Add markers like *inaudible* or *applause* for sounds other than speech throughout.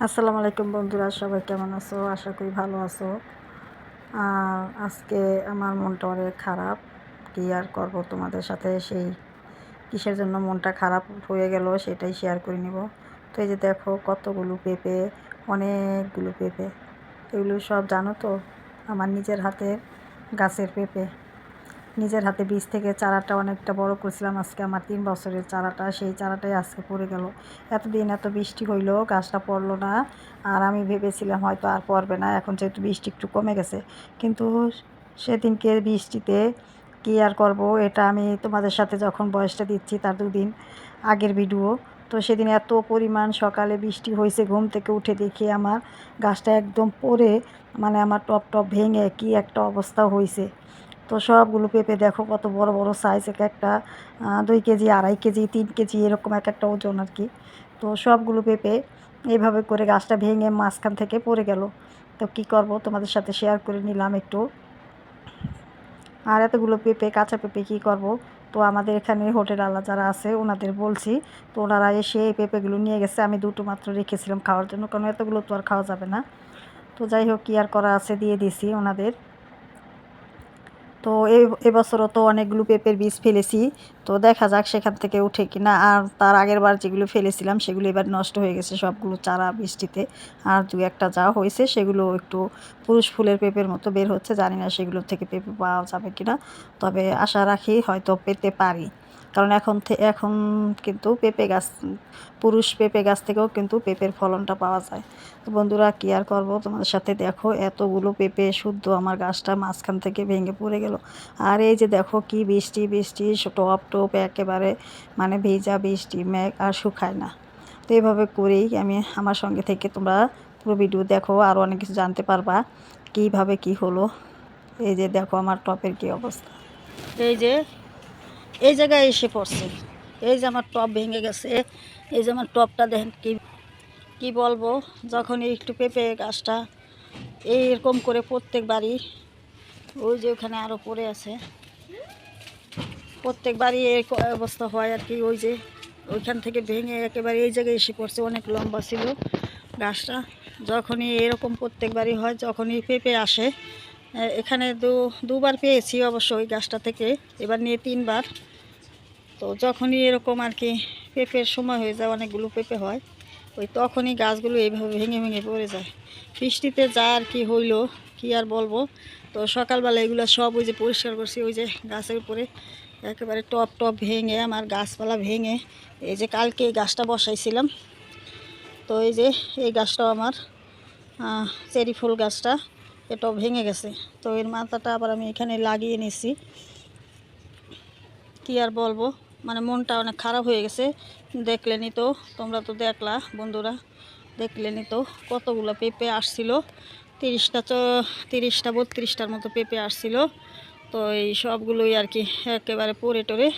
আসসালামু আলাইকুম বন্ধুরা, সবাই কেমন আছো? আশা করি ভালো আছো। আর আজকে আমার মনটা অনেক খারাপ। কি আর করব তোমাদের সাথে? সেই কিসের জন্য মনটা খারাপ হয়ে গেল সেটাই শেয়ার করে নিব। তো এই যে দেখো, কতগুলো পেঁপে, অনেকগুলো পেঁপে। এগুলো সব জানো তো? আমার নিজের হাতের গাছের পেঁপে। নিজের হাতে বীজ থেকে চারাটা অনেকটা বড় করছিলাম। আজকে আমার তিন বছরের চারাটা, সেই চারাটাই আজকে পড়ে গেল। এতদিন এত বৃষ্টি হইল, গাছটা পড়ল না। আর আমি ভেবেছিলাম হয়তো আর পড়বে না, এখন যেহেতু বৃষ্টি একটু কমে গেছে। কিন্তু সেদিনকে বৃষ্টিতে কী আর করব, এটা আমি তোমাদের সাথে যখন বয়সটা দিচ্ছি তার দুদিন আগের ভিডিও। তো সেদিন এত পরিমাণ সকালে বৃষ্টি হয়েছে ঘুম থেকে উঠে দেখি আমার গাছটা একদম পড়ে মানে আমার টপ টপ ভেঙে কি একটা অবস্থা হয়েছে তো সবগুলো পেঁপে দেখো কত বড় বড় সাইজ এক একটা দুই কেজি, আড়াই কেজি, তিন কেজি এরকম এক একটা ওজন আর কি। তো সবগুলো পেঁপে এইভাবে করে গাছটা ভেঙে মাঝখান থেকে পড়ে গেল। তো কি করব? তোমাদের সাথে শেয়ার করে নিলাম একটু। আর এতগুলো পেঁপে, কাঁচা পেঁপে কী করব? তো আমাদের এখানে হোটেল আলা যারা আছে, ওনাদের বলছি, তো ওনারা এসে এই পেঁপেগুলো নিয়ে গেছে। আমি দুটো মাত্র রেখেছিলাম খাওয়ার জন্য, কারণ এতগুলো তো আর খাওয়া যাবে না। তো যাই হোক, কি আর করা আছে, দিয়ে দিছি ওনাদের। তো এবছরও তো অনেকগুলো পেঁপের বীজ ফেলেছি। তো দেখা যাক সেখান থেকে উঠে কিনা। আর তার আগের বার যেগুলো ফেলেছিলাম, সেগুলো এবার নষ্ট হয়ে গেছে সবগুলো চারা বৃষ্টিতে। আর দু একটা যা হয়েছে, সেগুলো একটু পুরুষ ফুলের পেঁপের মতো বের হচ্ছে। জানি না সেগুলোর থেকে পেঁপে পাওয়া যাবে কিনা। তবে আশা রাখি হয়তো পেতে পারি। কারণ এখন এখন কিন্তু পেঁপে গাছ, পুরুষ পেঁপে গাছ থেকেও কিন্তু পেঁপের ফলনটা পাওয়া যায়। তো বন্ধুরা, কী আর করব? তোমাদের সাথে দেখো, এতগুলো পেঁপে শুদ্ধ আমার গাছটা মাঝখান থেকে ভেঙে পড়ে গেল। আর এই যে দেখো কি বৃষ্টি বৃষ্টি টপ টপ একেবারে মানে ভেজা বৃষ্টি, মেঘ আর শুকায় না। তো এইভাবে করেই আমি আমার সঙ্গে থেকে তোমরা পুরো ভিডিও দেখো আরও অনেক কিছু জানতে পারবা কীভাবে কি হলো। এই যে দেখো আমার টপের কি অবস্থা। এই যে এই জায়গায় এসে পড়ছে। এই যে আমার টপ ভেঙে গেছে। এই যে আমার টপটা দেখেন কি কি বলব যখন একটু পেঁপে গাছটা এইরকম করে প্রত্যেক বাড়ি, ওই যে ওখানে আরও পড়ে আছে। প্রত্যেক বাড়ি এই অবস্থা হয় আর কি, ওই যে ওইখান থেকে ভেঙে একেবারে এই জায়গায় এসে পড়ছে, অনেক লম্বা ছিল গাছটা। যখনই এরকম প্রত্যেক বাড়ি হয়, যখনই পেঁপে আসে এখানে দু দুবার পেয়েছি অবশ্য ওই গাছটা থেকে, এবার নিয়ে তিনবার। তো যখনই এরকম আর কি পেঁপের সময় হয়ে যায়, অনেকগুলো পেঁপে হয়, ওই তখনই গাছগুলো এইভাবে ভেঙে ভেঙে পড়ে যায়। বৃষ্টিতে যা আর কি হইল, কি আর বলব? তো সকালবেলা এগুলো সব ওই যে পরিষ্কার করছি, ওই যে গাছের উপরে একেবারে টপ টপ ভেঙে, আমার গাছপালা ভেঙে, এই যে কালকে এই গাছটা বসাইছিলাম। তো এই যে এই গাছটাও আমার চেরি ফুল গাছটা। এটাও ভেঙে গেছে। তো এর মাথাটা আবার আমি এখানে লাগিয়ে নিছি। কি আর বলব? মানে মনটা অনেক খারাপ হয়ে গেছে। দেখলেনি তো, তোমরা তো দেখলা বন্ধুরা দেখলেনি তো কতগুলো পেঁপে আসছিল। তিরিশটা তো তিরিশটা, বত্রিশটার মতো পেঁপে আসছিল। তো এই সবগুলোই আর কি একেবারে পরে টরে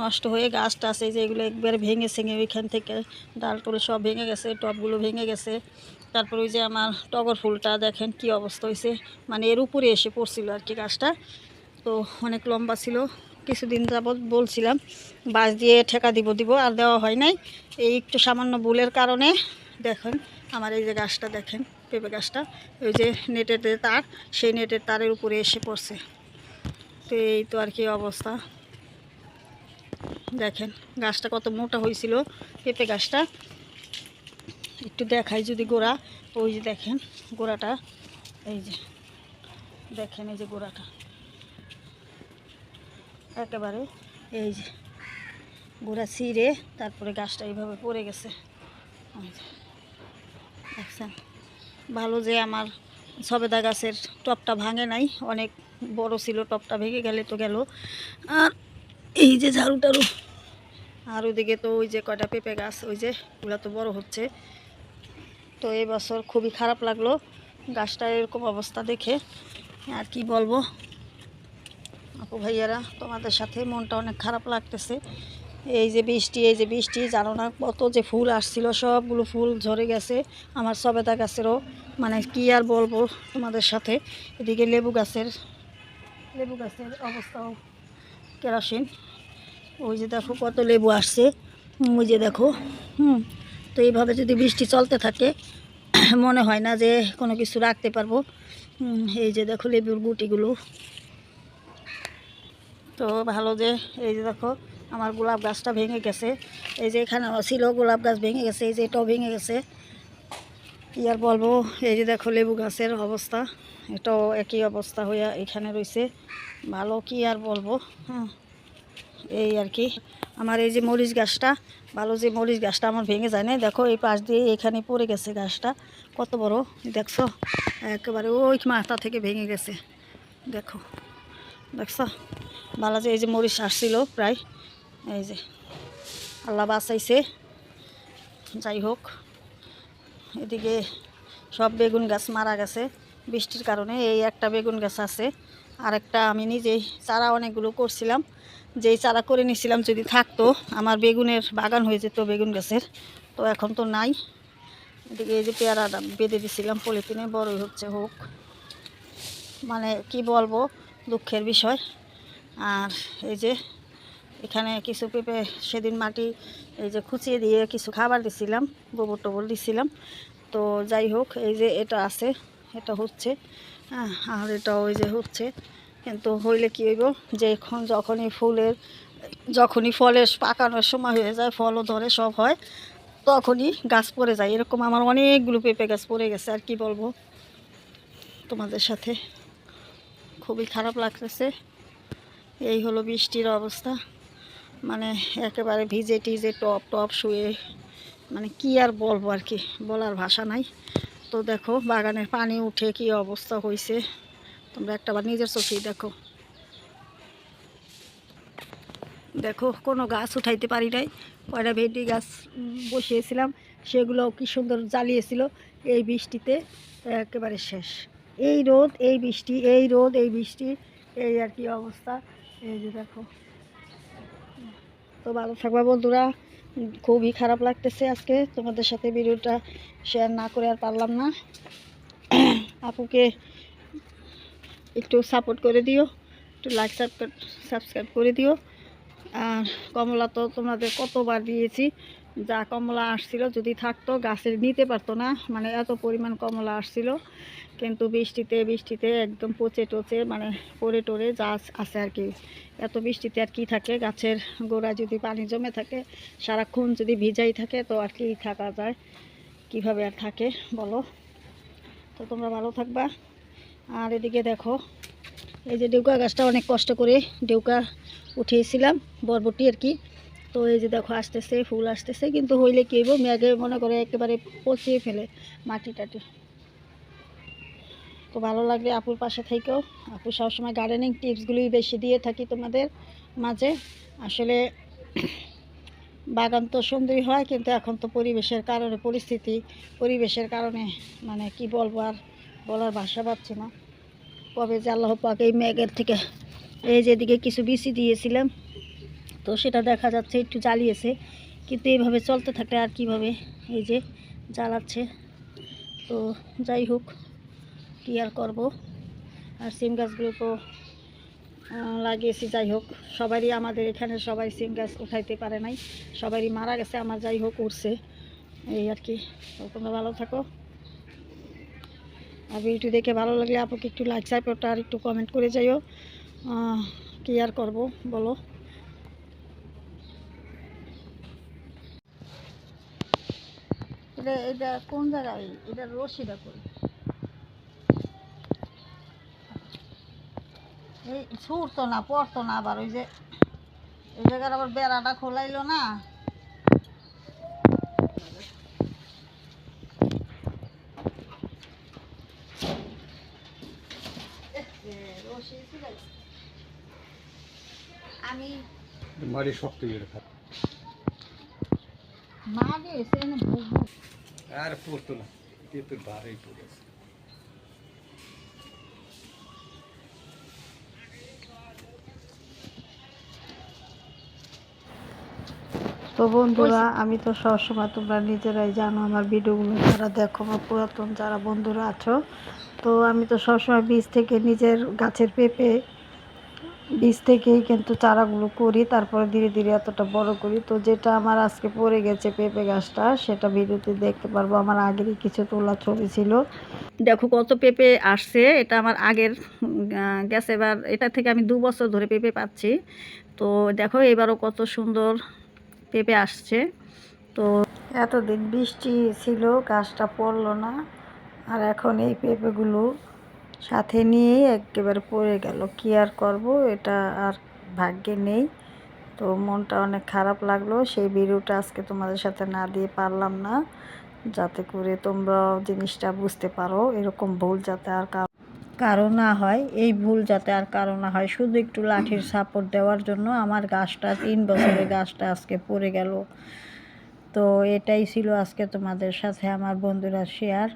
নষ্ট হয়ে গাছ টাছ এই যে এগুলো একবারে ভেঙে সেঙে ওইখান থেকে ডাল টলে সব ভেঙে গেছে, টবগুলো ভেঙে গেছে। তারপর ওই যে আমার টগর ফুলটা দেখেন কি অবস্থা হয়েছে। মানে এর উপরে এসে পড়ছিল আর কি গাছটা। তো অনেক লম্বা ছিল। কিছুদিন যাবৎ বলছিলাম, বাঁশ দিয়ে ঠেকা দিব দিব আর দেওয়া হয় নাই। এই একটু সামান্য বুলের কারণে দেখেন আমার এই যে গাছটা দেখেন, পেঁপে গাছটা। ওই যে নেটের যে তার, সেই নেটের তারের উপরে এসে পড়ছে। তো এই তো আর কি অবস্থা। দেখেন গাছটা কত মোটা হয়েছিল, পেঁপে গাছটা। একটু দেখাই যদি গোড়া। ওই যে দেখেন, গোড়াটা। এই যে, দেখেন এই যে গোড়াটা। একেবারে এই যে, গোড়া ছিঁড়ে তারপরে গাছটা এইভাবে পড়ে গেছে। দেখছেন? ভালো যে আমার সবেদা গাছের টপটা ভাঙে নাই, অনেক বড় ছিল, টপটা ভেঙে গেলে তো গেল। আর এই যে ঝাড়ু টাড়ু আর ওইদিকে তো ওই যে কয়টা পেঁপে গাছ, ওই যে, ওগুলো তো বড় হচ্ছে। তো এই বছর খুবই খারাপ লাগল গাছটা এরকম অবস্থা দেখে। আর কি বলব? আপু ভাইয়ারা, তোমাদের সাথে মনটা অনেক খারাপ লাগতেছে। এই যে বৃষ্টি, এই যে বৃষ্টি, জানো না কত যে ফুল আসছিল, সবগুলো ফুল ঝরে গেছে আমার সবেদা গাছেরও। মানে কি আর বলব তোমাদের সাথে? এদিকে লেবু গাছের লেবু গাছের অবস্থাও কেরাসিন। ওই যে দেখো কত লেবু আসছে। ওই যে দেখো, হুম তো এইভাবে যদি বৃষ্টি চলতে থাকে, *coughs* মনে হয় না যে কোনো কিছু রাখতে পারব। এই যে দেখো লেবুর গুটিগুলো। তো ভালো যে, এই যে দেখো আমার গোলাপ গাছটা ভেঙে গেছে। এই যে এখানে ছিল গোলাপ গাছ ভেঙে গেছে, এই যে এটাও ভেঙে গেছে। কি আর বলব, এই যে দেখো লেবু গাছের অবস্থা, এটাও একই অবস্থা হইয়া এখানে রয়েছে ভালো কি আর বলব হ্যাঁ এই আর কি। আমার এই যে মরিচ গাছটা, ভালো যে মরিচ গাছটা আমার ভেঙে যায় না দেখো, এই পাশ দিয়ে এখানে পড়ে গেছে গাছটা। কত বড়, দেখছ? একেবারে ওই মাথা থেকে ভেঙে গেছে। দেখো, দেখছ? ভালো যে এই যে মরিচ আসছিল প্রায়, এই যে আল্লাহ বাঁচাইছে। যাই হোক, এদিকে সব বেগুন গাছ মারা গেছে। বৃষ্টির কারণে এই একটা বেগুন গাছ আছে। আর একটা আমি নিজেই চারা অনেকগুলো করছিলাম। যেই চারা করে নিছিলাম যদি থাকতো, আমার বেগুনের বাগান হয়ে যেত বেগুন গাছের। তো এখন তো নাই। এদিকে এই যে পেয়ারাটা বেঁধে দিছিলাম, পলিথিনে বড়ই হচ্ছে, হোক। মানে কি বলব, দুঃখের বিষয়। আর এই যে এখানে কিছু পেঁপে সেদিন মাটি এই যে খুঁচিয়ে দিয়ে কিছু খাবার দিছিলাম, গোবর টোবর দিছিলাম। তো যাই হোক, এই যে এটা আছে, এটা হচ্ছে। হ্যাঁ আর এটা ওই যে হচ্ছে। কিন্তু হইলে কি হইব, যে এখন যখনই ফুলের, যখনই ফলের পাকানোর সময় হয়ে যায়, ফলও ধরে, সব হয়, তখনই গাছ পড়ে যায়। এরকম আমার অনেকগুলো পেঁপে গাছ পড়ে গেছে, আর কি বলব? তোমাদের সাথে খুবই খারাপ লাগতেছে। এই হলো বৃষ্টির অবস্থা। মানে একেবারে ভিজে টিজে টপ টপ শুয়ে মানে কি আর বলব আর কি, বলার ভাষা নাই। তো দেখো বাগানের পানি উঠে কি অবস্থা হয়েছে তোমরা একটা একটাবার নিজের চোখেই দেখো। দেখো, কোনো গাছ উঠাইতে পারি নাই। কয়টা ভেন্ডি গাছ বসিয়েছিলাম সেগুলো কি সুন্দর জ্বালিয়েছিল। এই বৃষ্টিতে একেবারে শেষ। এই রোদ, এই বৃষ্টি, এই রোদ, এই বৃষ্টি, এই আর কি অবস্থা। এই যে দেখো। তো ভালো থাকবা বন্ধুরা। খুবই খারাপ লাগতেছে আজকে। তোমাদের সাথে ভিডিওটা শেয়ার না করে আর পারলাম না। আপুকে একটু সাপোর্ট করে দিও, একটু লাইক সাবস্ক্রাইব করে দিও। আর কমলা তো তোমাদের কতবার দিয়েছি যা কমলা আসছিল, যদি থাকতো, গাছের নিতে পারতো না। মানে এত পরিমাণ কমলা আসছিল। কিন্তু বৃষ্টিতে বৃষ্টিতে একদম পচে টচে মানে পড়ে টরে যা আছে আর কি। এত বৃষ্টিতে আর কি থাকে? গাছের গোড়ায় যদি পানি জমে থাকে, সারাক্ষণ যদি ভিজাই থাকে, তো আর কি থাকা যায়? কীভাবে আর থাকে, বলো? তো তোমরা ভালো থাকবা। আর এদিকে দেখো, এই যে ডেউকা গাছটা, অনেক কষ্ট করে ডেউকা উঠিয়েছিলাম, বরবটি আর কি। তো এই যে দেখো, আসতেছে, ফুল আসতেছে, কিন্তু হইলে কি হইব? মেঘে মনে করে একেবারে পচিয়ে ফেলে মাটি টাটি। তো ভালো লাগবে আপুর পাশে থেকেও। আপু সবসময় গার্ডেনিং টিপসগুলোই বেশি দিয়ে থাকি তোমাদের মাঝে। আসলে বাগান তো সুন্দরই হয়, কিন্তু এখন তো পরিবেশের কারণে, পরিস্থিতি, পরিবেশের কারণে মানে কি বলব আর বলার ভাষা পাচ্ছি না। কবে যে আল্লাহ পাক এই মেঘের থেকে এই যেদিকে কিছু বিসি দিয়েছিলাম তো সেটা দেখা যাচ্ছে, একটু জ্বালিয়েছে। কিন্তু এইভাবে চলতে থাকলে আর কীভাবে? এই যে জ্বালাচ্ছে। তো যাই হোক, কী আর করব? আর সিম গাছগুলো তো লাগিয়েছি, যাই হোক। সবারই আমাদের এখানে সবাই সিম গাছ উঠাইতে পারে নাই। সবারই মারা গেছে, আমার যাই হোক উঠছে। এই আর কি। তোমরা ভালো থাকো। আর ভিডিওটি দেখে ভালো লাগলে আপুকে একটু লাইক সাপোর্ট আর একটু কমেন্ট করে যাইও। কি আর করব? বলো। এটা এটা কোন জায়গায়? এটা রশিটা করি এই ছুটতো না, পড়তো না আবার ওই যে, এই জায়গার আবার বেড়াটা খোলাইলো না। আমি মাটি শক্ত করে খাত মা দিয়েছে না বুঝব আর পড়তো না তেঁতুল ভারী পড়েছে। তো বন্ধুরা আমি তো সবসময় তোমরা নিজেরাই জানো আমার ভিডিওগুলো যারা দেখো আমার পুরাতন যারা বন্ধুরা আছো। তো আমি তো সবসময় বীজ থেকে নিজের গাছের পেঁপে বীজ থেকেই কিন্তু চারাগুলো করি, তারপরে ধীরে ধীরে এতটা বড় করি। তো যেটা আমার আজকে পড়ে গেছে পেঁপে গাছটা, সেটা ভিডিওতে দেখতে পারব। আমার আগেরই কিছু তোলা ছবি ছিল। দেখো কত পেঁপে আসছে, এটা আমার আগের গেছে এবার, এটা থেকে আমি দু বছর ধরে পেঁপে পাচ্ছি। তো দেখো এবারও কত সুন্দর পেঁপে আসছে। তো এতদিন বৃষ্টি ছিল, গাছটা পড়ল না। আর এখন এই পেঁপেগুলো সাথে নিয়ে একেবারে পড়ে গেল। কি আর করব? এটা আর ভাগ্যে নেই। তো মনটা অনেক খারাপ লাগল। সেই ভিডিওটা আজকে তোমাদের সাথে না দিয়ে পারলাম না। যাতে করে তোমরা জিনিসটা বুঝতে পারো, এরকম ভুল যাতে আর কারও না হয়। এই ভুল যাতে আর কারও না হয়। শুধু একটু লাঠির সাপোর্ট দেওয়ার জন্য আমার গাছটা, তিন বছরের গাছটা আজকে পড়ে গেল। তো এটাই ছিল আজকে তোমাদের সাথে আমার বন্ধুরা শেয়ার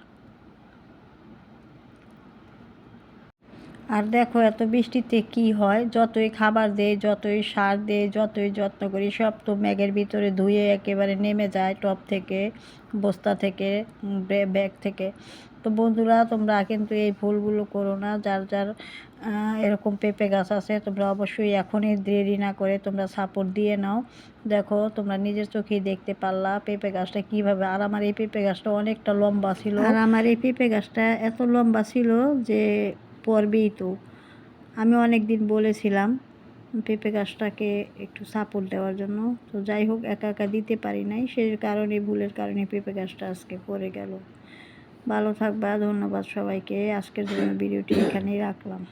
আর দেখো এত বৃষ্টিতে কি হয়? যতই খাবার দেয় যতই সার দেয় যতই যত্ন করি, সব তো ম্যাগের ভিতরে ধুয়ে একেবারে নেমে যায় টপ থেকে, বস্তা থেকে ব্যাগ থেকে। তো বন্ধুরা, তোমরা কিন্তু এই ভুলগুলো করো না। যার যার এরকম পেঁপে গাছ আছে, তোমরা অবশ্যই এখনই দেরি না করে তোমরা সাপোর্ট দিয়ে নাও। দেখো, তোমরা নিজের চোখেই দেখতে পারলা পেঁপে গাছটা কীভাবে। আর আমার এই পেঁপে গাছটা অনেকটা লম্বা ছিল। আর আমার এই পেঁপে গাছটা এত লম্বা ছিল যে পড়বেই তো। আমি অনেক দিন বলেছিলাম পেঁপে গাছটাকে একটু সাপোর্ট দেওয়ার জন্য। তো যাই হোক, একা একা দিতে পারি নাই। সেই কারণে, ভুলের কারণে পেঁপে গাছটা আজকে পড়ে গেল। ভালো থাকবা, ধন্যবাদ সবাইকে। আজকের জন্য ভিডিওটি এখানেই রাখলাম।